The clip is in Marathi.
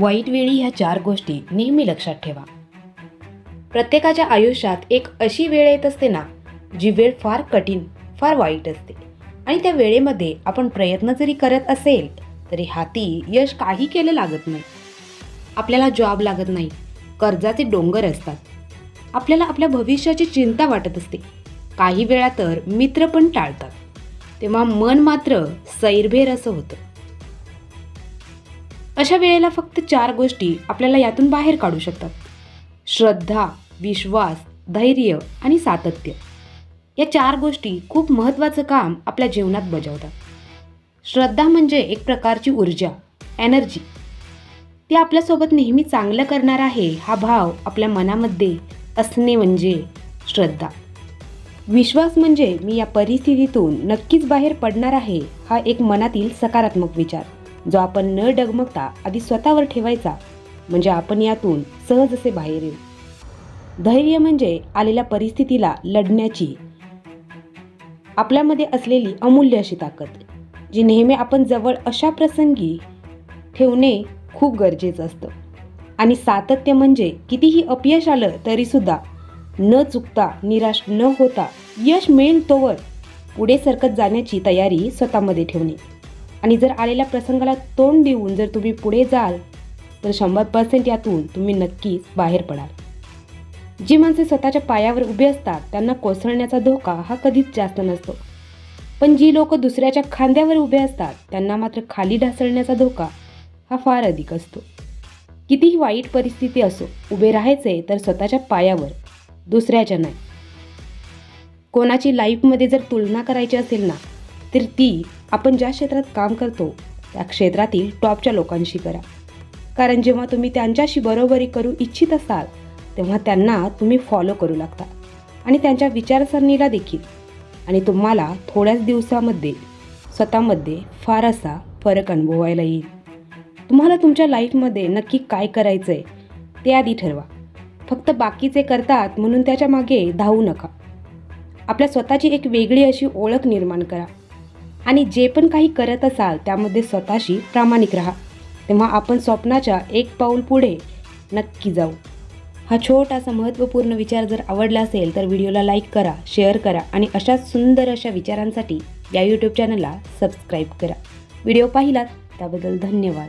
वाईट वेळी ह्या चार गोष्टी नेहमी लक्षात ठेवा. प्रत्येकाच्या आयुष्यात एक अशी वेळ येत असते ना जी वेळ फार कठीण फार वाईट असते. आणि त्या वेळेमध्ये आपण प्रयत्न जरी करत असेल तरी हाती यश काही केलं लागत नाही. आपल्याला जॉब लागत नाही कर्जाचे डोंगर असतात. आपल्याला आपल्या भविष्याची चिंता वाटत असते. काही वेळा तर मित्र पण टाळतात. तेव्हा मन मात्र सैरभेर असं होतं. अशा वेळेला फक्त चार गोष्टी आपल्याला यातून बाहेर काढू शकतात. श्रद्धा विश्वास धैर्य आणि सातत्य. या चार गोष्टी खूप महत्त्वाचं काम आपल्या जीवनात बजावतात. श्रद्धा म्हणजे एक प्रकारची ऊर्जा एनर्जी. ती आपल्यासोबत नेहमी चांगलं करणार आहे हा भाव आपल्या मनामध्ये असणे म्हणजे श्रद्धा. विश्वास म्हणजे मी या परिस्थितीतून नक्कीच बाहेर पडणार आहे हा एक मनातील सकारात्मक विचार. जो आपण न डगमगता आधी स्वतःवर ठेवायचा म्हणजे आपण यातून सहज असे बाहेर येऊ. धैर्य म्हणजे आलेल्या परिस्थितीला लढण्याची आपल्यामध्ये असलेली अमूल्य अशी ताकद जी नेहमी आपण जवळ अशा प्रसंगी ठेवणे खूप गरजेचं असतं. आणि सातत्य म्हणजे कितीही अपयश आलं तरीसुद्धा न चुकता निराश न होता यश मिळेल तोवर पुढे सरकत जाण्याची तयारी स्वतःमध्ये ठेवणे. आणि जर आलेल्या प्रसंगाला तोंड देऊन जर तुम्ही पुढे जाल तर शंभर पर्सेंट यातून तुम्ही नक्कीच बाहेर पडाल. जी माणसे स्वतःच्या पायावर उभी असतात त्यांना कोसळण्याचा धोका हा कधीच जास्त नसतो. पण जी लोक दुसऱ्याच्या खांद्यावर उभे असतात त्यांना मात्र खाली ढासळण्याचा धोका हा फार अधिक असतो. कितीही वाईट परिस्थिती असो उभे राहायचे तर स्वतःच्या पायावर दुसऱ्याच्या नाही. कोणाची लाईफमध्ये जर तुलना करायची असेल ना तर ती आपण ज्या क्षेत्रात काम करतो त्या क्षेत्रातील टॉपच्या लोकांशी करा. कारण जेव्हा तुम्ही त्यांच्याशी बरोबरी करू इच्छित असाल तेव्हा त्यांना तुम्ही फॉलो करू लागता. आणि त्यांच्या विचारसरणीला देखील. आणि तुम्हाला थोड्याच दिवसामध्ये स्वतःमध्ये फार असा फरक अनुभवायला येईल. तुम्हाला तुमच्या लाईफमध्ये नक्की काय करायचं आहे ते आधी ठरवा. फक्त बाकीचे करतात म्हणून त्याच्यामागे धावू नका. आपल्या स्वतःची एक वेगळी अशी ओळख निर्माण करा. आणि जे पण काही करत असाल त्यामध्ये स्वतःशी प्रामाणिक राहा. तेव्हा आपण स्वप्नाच्या एक पाऊल पुढे नक्की जाऊ. हा छोटासा महत्त्वपूर्ण विचार जर आवडला असेल तर व्हिडिओला लाईक करा शेअर करा आणि अशाच सुंदर अशा विचारांसाठी या यूट्यूब चॅनलला सबस्क्राईब करा. व्हिडिओ पाहिलात त्याबद्दल धन्यवाद.